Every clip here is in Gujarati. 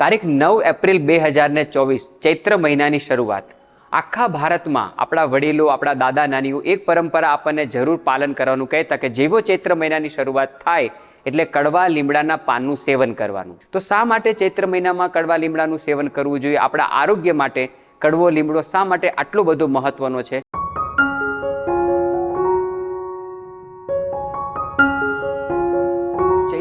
તારીખ નવ એપ્રિલ બે હજાર ને ચોવીસ, ચૈત્ર મહિનાની શરૂઆત. આખા ભારતમાં આપણા વડીલો, આપણા દાદા, નાનીઓ એક પરંપરા આપણને જરૂર પાલન કરવાનું કહેતા કે જેવો ચૈત્ર મહિનાની શરૂઆત થાય એટલે કડવા લીમડાના પાનનું સેવન કરવાનું. તો શા માટે ચૈત્ર મહિનામાં કડવા લીમડાનું સેવન કરવું જોઈએ? આપણા આરોગ્ય માટે કડવો લીમડો શા માટે આટલો બધો મહત્વનો છે?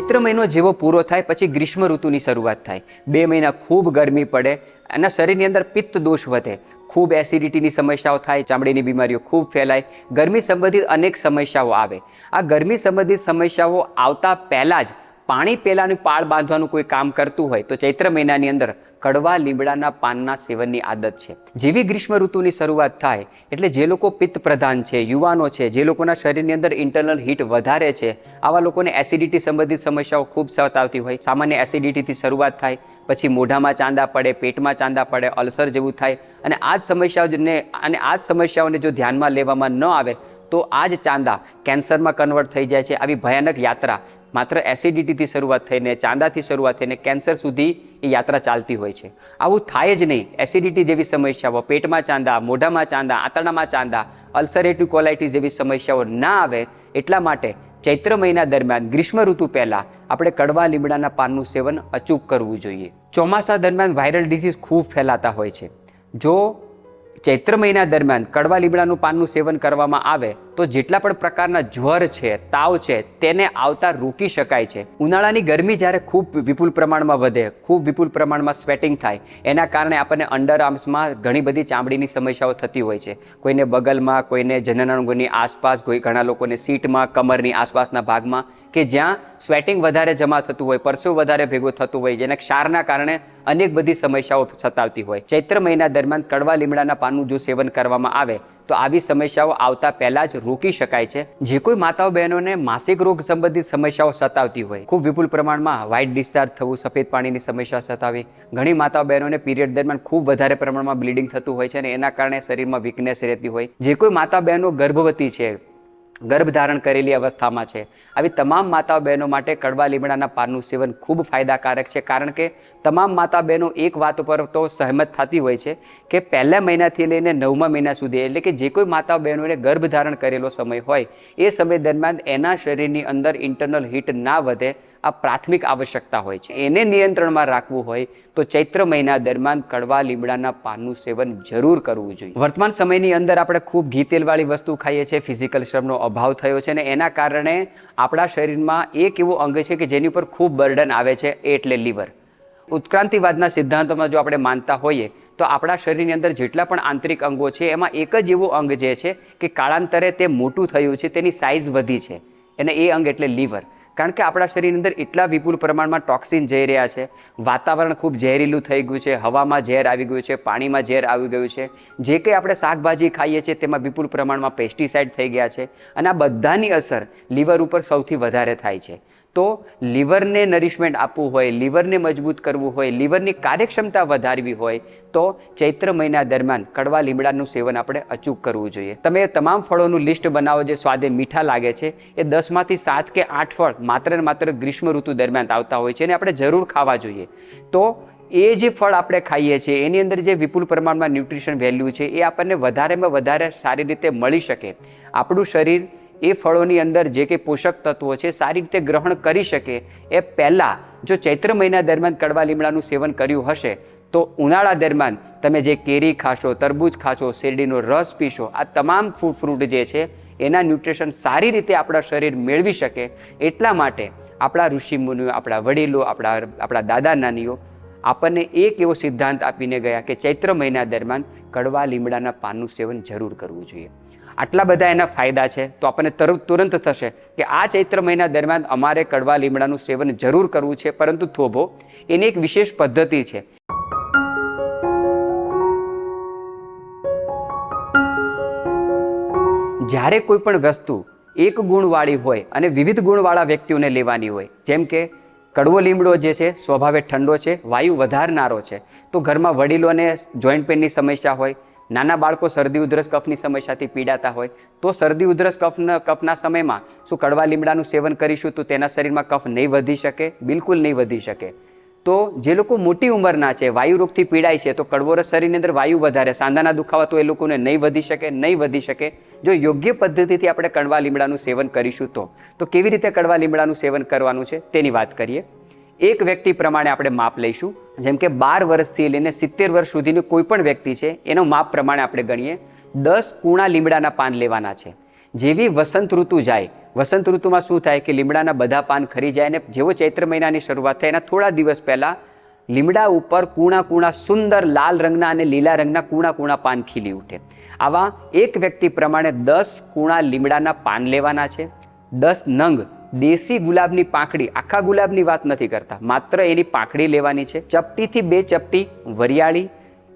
ચૈત્ર મહિનો જેવો પૂરો થાય, પછી ગ્રીષ્મ ઋતુની શરૂઆત થાય. બે મહિના ખૂબ ગરમી પડે અને શરીરની અંદર પિત્ત દોષ વધે. ખૂબ એસિડિટીની સમસ્યાઓ થાય, ચામડીની બીમારીઓ ખૂબ ફેલાય. ગરમી સંબંધિત અનેક સમસ્યાઓ આવે. આ ગરમી સંબંધિત સમસ્યાઓ આવતા પહેલાં જ પાણી પહેલાંની પાળ બાંધવાનું કોઈ કામ કરતું હોય તો ચૈત્ર મહિનાની અંદર કડવા લીમડાના પાનના સેવનની આદત છે. જેવી ગ્રીષ્મ ઋતુની શરૂઆત થાય, એટલે જે લોકો પિત્ત પ્રધાન છે, યુવાનો છે, જે લોકોના શરીરની અંદર ઇન્ટરનલ હીટ વધારે છે, આવા લોકોને એસિડિટી સંબંધિત સમસ્યાઓ ખૂબ સતાવતી હોય. સામાન્ય એસિડિટીથી શરૂઆત થાય, પછી મોઢામાં ચાંદા પડે, પેટમાં ચાંદા પડે, અલ્સર જેવું થાય, અને આ જ સમસ્યાઓને, અને આ જ સમસ્યાઓને જો ધ્યાનમાં લેવામાં ન આવે, તો આ જ ચાંદા કેન્સરમાં કન્વર્ટ થઈ જાય છે. આવી ભયાનક યાત્રા માત્ર એસિડિટીથી શરૂઆત થઈને, ચાંદાથી શરૂઆત થઈને, કેન્સર સુધી એ યાત્રા ચાલતી હોય છે. આવું થાય જ નહીં. એસિડિટી જેવી સમસ્યાઓ, પેટમાં ચાંદા, મોઢામાં ચાંદા, આંતરડામાં ચાંદા અલ્સરેટિવ કોલાઇટિસ જેવી સમસ્યાઓ ના આવે એટલા માટે ચૈત્ર મહિના દરમિયાન ગ્રીષ્મ ઋતુ પહેલાં આપણે કડવા લીમડાના પાનનું સેવન અચૂક કરવું જોઈએ. ચોમાસા દરમિયાન વાયરલ ડિસીઝ ખૂબ ફેલાતા હોય છે. જો ચૈત્ર મહિના દરમિયાન કડવા લીમડાનું પાનનું સેવન કરવામાં આવે તો જેટલા પણ પ્રકારના જ્વર છે, તાવ છે, તેને આવતા રોકી શકાય છે. ઉનાળાની ગરમી જ્યારે ખૂબ વિપુલ પ્રમાણમાં વધે, ખૂબ વિપુલ પ્રમાણમાં સ્વેટિંગ થાય, એના કારણે આપણને અંડર આર્મ્સમાં ઘણી બધી ચામડીની સમસ્યાઓ થતી હોય છે. કોઈને બગલમાં, કોઈને જનનાંગોની આસપાસ, કોઈ ઘણા લોકોને સીટમાં, કમરની આસપાસના ભાગમાં, કે જ્યાં સ્વેટિંગ વધારે જમા થતું હોય પરસેવો વધારે ભેગો થતું હોય, જેના ક્ષારના કારણે અનેક બધી સમસ્યાઓ સતાવતી હોય. ચૈત્ર મહિના દરમિયાન કડવા લીમડાના પાનનું જો સેવન કરવામાં આવે તો આવી સમસ્યાઓ આવતા પહેલા જ રોકી શકાય છે. જે કોઈ માતાઓ બહેનોને માસિક રોગ સંબંધિત સમસ્યાઓ સતાવતી હોય, ખૂબ વિપુલ પ્રમાણમાં વ્હાઇટ ડિસ્ચાર્જ થવું, સફેદ પાણીની સમસ્યા સતાવી, ઘણી માતાઓ બહેનોને પીરિયડ દરમિયાન ખૂબ વધારે પ્રમાણમાં બ્લીડિંગ થતું હોય છે અને એના કારણે શરીરમાં વીકનેસ રહેતી હોય. જે કોઈ માતા બહેનો ગર્ભવતી છે ગર્ભ ધારણ કરેલી અવસ્થામાં છે. આવી તમામ માતા બહેનો માટે કડવા લીમડાના પાનનું સેવન ખૂબ ફાયદાકારક છે. કારણ કે તમામ માતા બહેનો એક વાત ઉપર તો સહમત થતી હોય છે કે પહેલા મહિનાથી લઈને નવમા મહિના સુધી, એટલે કે જે કોઈ માતા બહેનોને ગર્ભ ધારણ કરેલો સમય હોય, એ સમય દરમિયાન એના શરીરની અંદર ઇન્ટરનલ હીટ ના વધે આ પ્રાથમિક આવશ્યકતા હોય છે. એને નિયંત્રણમાં રાખવું હોય તો ચૈત્ર મહિના દરમિયાન કડવા લીમડાના પાનનું સેવન જરૂર કરવું જોઈએ. વર્તમાન સમયની અંદર આપણે ખૂબ ઘી તેલવાળી વસ્તુ ખાઈએ છીએ. ફિઝિકલ શ્રમનો અભાવ થયો છે અને એના કારણે આપણા શરીરમાં એક એવું અંગ છે કે જેની ઉપર ખૂબ બર્ડન આવે છે, એટલે લીવર. ઉત્ક્રાંતિવાદના સિદ્ધાંતોમાં જો આપણે માનતા હોઈએ તો આપણા શરીરની અંદર જેટલા પણ આંતરિક અંગો છે, એમાં એક જ એવું અંગ જે છે કે કાળાંતરે તે મોટું થયું છે, તેની સાઇઝ વધી છે. અને એ અંગ એટલે લીવર. કારણ કે આપણા શરીરની અંદર એટલા વિપુલ પ્રમાણમાં ટોક્સિન જઈ રહ્યા છે. વાતાવરણ ખૂબ ઝેરીલું થઈ ગયું છે, હવામાં ઝેર આવી ગયું છે, પાણીમાં ઝેર આવી ગયું છે. જે કંઈ આપણે શાકભાજી ખાઈએ છીએ તેમાં વિપુલ પ્રમાણમાં પેસ્ટિસાઇડ થઈ ગયા છે અને આ બધાની અસર લીવર ઉપર સૌથી વધારે થાય છે. તો લીવરને નરિશમેન્ટ આપવું હોય, લીવરને મજબૂત કરવું હોય, લીવરની કાર્યક્ષમતા વધારવી હોય, તો ચૈત્ર મહિના દરમિયાન કડવા લીમડાનું સેવન આપણે અચૂક કરવું જોઈએ. તમે તમામ ફળોનું લિસ્ટ બનાવો જે સ્વાદે મીઠા લાગે છે, એ દસમાંથી સાત કે આઠ ફળ માત્ર ને માત્ર ગ્રીષ્મ ઋતુ દરમિયાન આવતા હોય છે અને આપણે જરૂર ખાવા જોઈએ. તો એ જે ફળ આપણે ખાઈએ છીએ, એની અંદર જે વિપુલ પ્રમાણમાં ન્યુટ્રિશન વેલ્યુ છે, એ આપણને વધારેમાં વધારે સારી રીતે મળી શકે. આપણું શરીર એ ફળોની અંદર જે કંઈ પોષક તત્વો છે, સારી રીતે ગ્રહણ કરી શકે એ પહેલાં જો ચૈત્ર મહિના દરમિયાન કડવા લીમડાનું સેવન કર્યું હશે, તો ઉનાળા દરમિયાન તમે જે કેરી ખાશો, તરબૂચ ખાશો, શેરડીનો રસ પીશો, આ તમામ ફૂડ ફ્રૂટ જે છે, એના ન્યુટ્રિશન સારી રીતે આપણા શરીર મેળવી શકે. એટલા માટે આપણા ઋષિમુનિઓ, આપણા વડીલો, આપણા આપણા દાદા નાનીઓ આપણને એક એવો સિદ્ધાંત આપીને ગયા કે ચૈત્ર મહિના દરમિયાન કડવા લીમડાના પાનનું સેવન જરૂર કરવું જોઈએ. આટલા બધા એના ફાયદા છે, તો આપણને તરત તુરંત થશે કે આ ચૈત્ર મહિના દરમિયાન અમારે કડવા લીમડાનું સેવન જરૂર કરવું છે, પરંતુ થોભો, એની એક વિશેષ પદ્ધતિ છે. જ્યારે કોઈ પણ વસ્તુ એક ગુણવાળી હોય અને વિવિધ ગુણવાળા વ્યક્તિઓને લેવાની હોય, જેમ કે કડવો લીમડો જે છે, સ્વભાવે ઠંડો છે, વાયુ વધારનારો છે, તો ઘરમાં વડીલોને જોઈન્ટ પેનની સમસ્યા હોય નાના બાળકો શરદી ઉધરસ કફની સમસ્યાથી પીડાતા હોય, તો શરદી ઉધરસ કફના કફના સમયમાં શું કડવા લીમડાનું સેવન કરીશું તો તેના શરીરમાં કફ નહીં વધી શકે? બિલકુલ નહીં વધી શકે. તો જે લોકો મોટી ઉંમરના છે, વાયુ રોગથી પીડાય છે, તો કડવો રસ શરીરની અંદર વાયુ વધારે, સાંધાના દુખાવા તો એ લોકોને નહીં વધી શકે, નહીં વધી શકે. જો યોગ્ય પદ્ધતિથી આપણે કડવા લીમડાનું સેવન કરીશું તો તો કેવી રીતે કડવા લીમડાનું સેવન કરવાનું છે તેની વાત કરીએ. એક વ્યક્તિ પ્રમાણે આપણે માપ લઈશું. જેમ કે બાર વર્ષથી લઈને સિત્તેર વર્ષ સુધીની કોઈ પણ વ્યક્તિ છે, એનો માપ પ્રમાણે આપણે ગણીએ. દસ કૂણા લીમડાના પાન લેવાના છે. જેવી વસંત ઋતુ જાય, વસંત ઋતુમાં શું થાય કે લીમડાના બધા પાન ખરી જાય અને જેવો ચૈત્ર મહિનાની શરૂઆત થાય, એના થોડા દિવસ પહેલાં લીમડા ઉપર કૂણા કૂણા સુંદર લાલ રંગના અને લીલા રંગના કૂણા કૂણા પાન ખીલી ઉઠે. આવા એક વ્યક્તિ પ્રમાણે દસ કૂણા લીમડાના પાન લેવાના છે. દસ નંગ દેશી ગુલાબની પાંખડી, આખા ગુલાબની વાત નથી કરતા. માત્ર એની પાંખડી લેવાની છે. ચપટીથી બે ચપટી, વરિયાળી,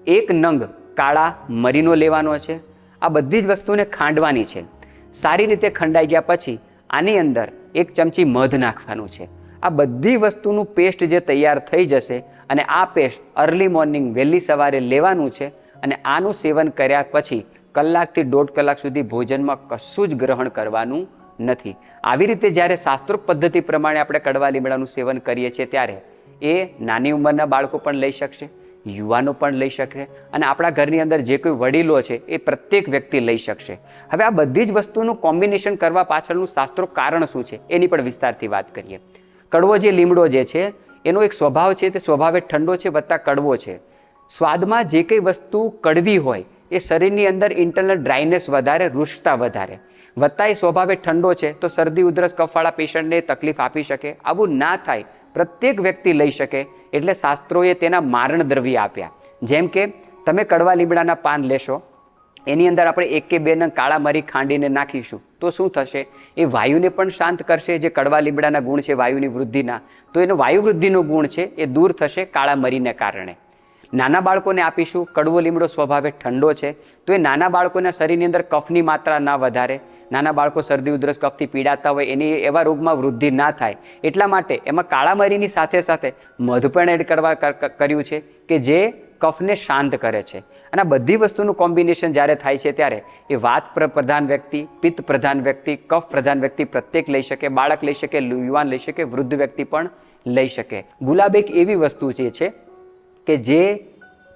એક નંગ કાળા મરીનો લેવાનો છે. આ બધી જ વસ્તુને ખાંડવાની છે. સારી રીતે ખંડાઈ ગયા પછી આની અંદર એક ચમચી મધ નાખવાનું છે. આ બધી વસ્તુનું પેસ્ટ જે તૈયાર થઈ જશે અને આ પેસ્ટ અર્લી મોર્નિંગ વહેલી સવારે લેવાનું છે અને આનું સેવન કર્યા પછી કલાકથી દોઢ કલાક સુધી ભોજનમાં કશું જ ગ્રહણ કરવાનું નથી. આવી રીતે જ્યારે શાસ્ત્રોક્ત પદ્ધતિ પ્રમાણે આપણે કડવા લીમડાનું સેવન કરીએ છીએ ત્યારે એ નાની ઉંમરના બાળકો પણ લઈ શકશે, યુવાનો પણ લઈ શકશે અને આપણા ઘરની અંદર જે કોઈ વડીલો છે એ પ્રત્યેક વ્યક્તિ લઈ શકશે. હવે આ બધી જ વસ્તુનું કોમ્બિનેશન કરવા પાછળનું શાસ્ત્રો કારણ શું છે એની પણ વિસ્તારથી વાત કરીએ. કડવો જે લીમડો જે છે, એનો એક સ્વભાવ છે તે સ્વભાવે ઠંડો છે વત્તા કડવો છે. સ્વાદમાં જે કંઈ વસ્તુ કડવી હોય એ શરીરની અંદર ઇન્ટરનલ ડ્રાયનેસ વધારે, રૂષ્ટતા વધારે. વધતા એ સ્વભાવે ઠંડો છે, તો શરદી, ઉધરસ, કફવાળા પેશન્ટને તકલીફ આપી શકે. આવું ના થાય. પ્રત્યેક વ્યક્તિ લઈ શકે, એટલે શાસ્ત્રોએ તેના મારણ દ્રવ્ય આપ્યા. જેમ કે, તમે કડવા લીમડાના પાન લેશો, એની અંદર આપણે એક કે બે નંગ કાળા મરી ખાંડીને નાખીશું, તો શું થશે? એ વાયુને પણ શાંત કરશે, જે કડવા લીમડાના ગુણ છે વાયુની વૃદ્ધિના. તો એનો વાયુ વૃદ્ધિનો ગુણ છે, એ દૂર થશે કાળા મરીને કારણે. નાના બાળકોને આપીશું. કડવો લીમડો સ્વભાવે ઠંડો છે. તો એ નાના બાળકોના શરીરની અંદર કફની માત્રા ના વધારે. નાના બાળકો શરદી, ઉધરસ, કફથી પીડાતા હોય એની એવા રોગમાં વૃદ્ધિ ના થાય. એટલા માટે એમાં કાળા મરીની સાથે સાથે મધ પણ એડ કરવા કર- કર- કર્યું છે કે જે કફને શાંત કરે છે. અને આ બધી વસ્તુનું કોમ્બિનેશન જ્યારે થાય છે ત્યારે એ વાત પ્ર- પ્રધાન વ્યક્તિ, પિત્ત પ્રધાન વ્યક્તિ, કફ પ્રધાન વ્યક્તિ પ્રત્યેક લઈ શકે, બાળક લઈ શકે, યુવાન લઈ શકે, વૃદ્ધ વ્યક્તિ પણ લઈ શકે. ગુલાબ એક એવી વસ્તુ જે છે કે જે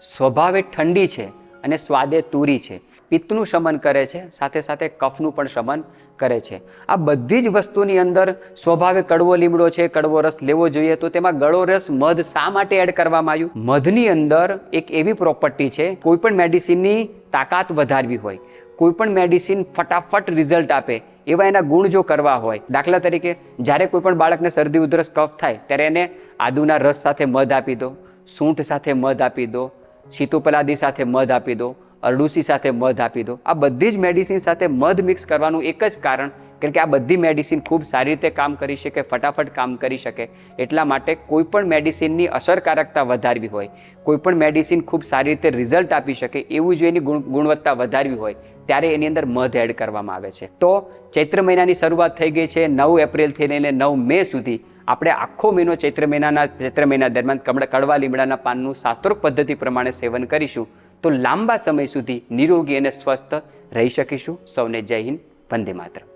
સ્વભાવે ઠંડી છે અને સ્વાદે તુરી છે. પિત્તનું શમન કરે છે, સાથે સાથે કફનું પણ શમન કરે છે. આ બધી જ વસ્તુની અંદર સ્વભાવે કડવો લીમડો છે, કડવો રસ લેવો જોઈએ, તો તેમાં ગળો રસ, મધ શા માટે એડ કરવામાં આવ્યું? મધની અંદર એક એવી પ્રોપર્ટી છે, કોઈ પણ મેડિસિનની તાકાત વધારવી હોય, કોઈ પણ મેડિસિન ફટાફટ રિઝલ્ટ આપે, એવા એના ગુણ જો કરવા હોય, દાખલા તરીકે જ્યારે કોઈ પણ બાળકને શરદી, ઉધરસ, કફ થાય, ત્યારે એને આદુના રસ સાથે મધ આપી દો, સૂંઠ સાથે મધ આપી દો સીતુપલાદી સાથે મધ આપી દો અરડુસી સાથે મધ આપી દો. આ બધી જ મેડિસિન સાથે મધ મિક્સ કરવાનું એક જ કારણ કારણ કે આ બધી મેડિસિન ખૂબ સારી રીતે કામ કરી શકે, ફટાફટ કામ કરી શકે. એટલા માટે કોઈ પણ મેડિસિનની અસરકારકતા વધારવી હોય કોઈ પણ મેડિસિન ખૂબ સારી રીતે રિઝલ્ટ આપી શકે એવું જો એની ગુણ- ગુણવત્તા વધારવી હોય, ત્યારે એની અંદર મધ એડ કરવામાં આવે છે. તો ચૈત્ર મહિનાની શરૂઆત થઈ ગઈ છે, નવ એપ્રિલથી લઈને નવ મે સુધી આપણે આખો મહિનો ચૈત્ર મહિનાના, ચૈત્ર મહિના દરમિયાન કડવા લીમડાના પાનનું શાસ્ત્રોક પદ્ધતિ પ્રમાણે સેવન કરીશું. તો લાંબા સમય સુધી નિરોગી અને સ્વસ્થ રહી શકીશું. સૌને જય હિન્દ. વંદે માતરમ.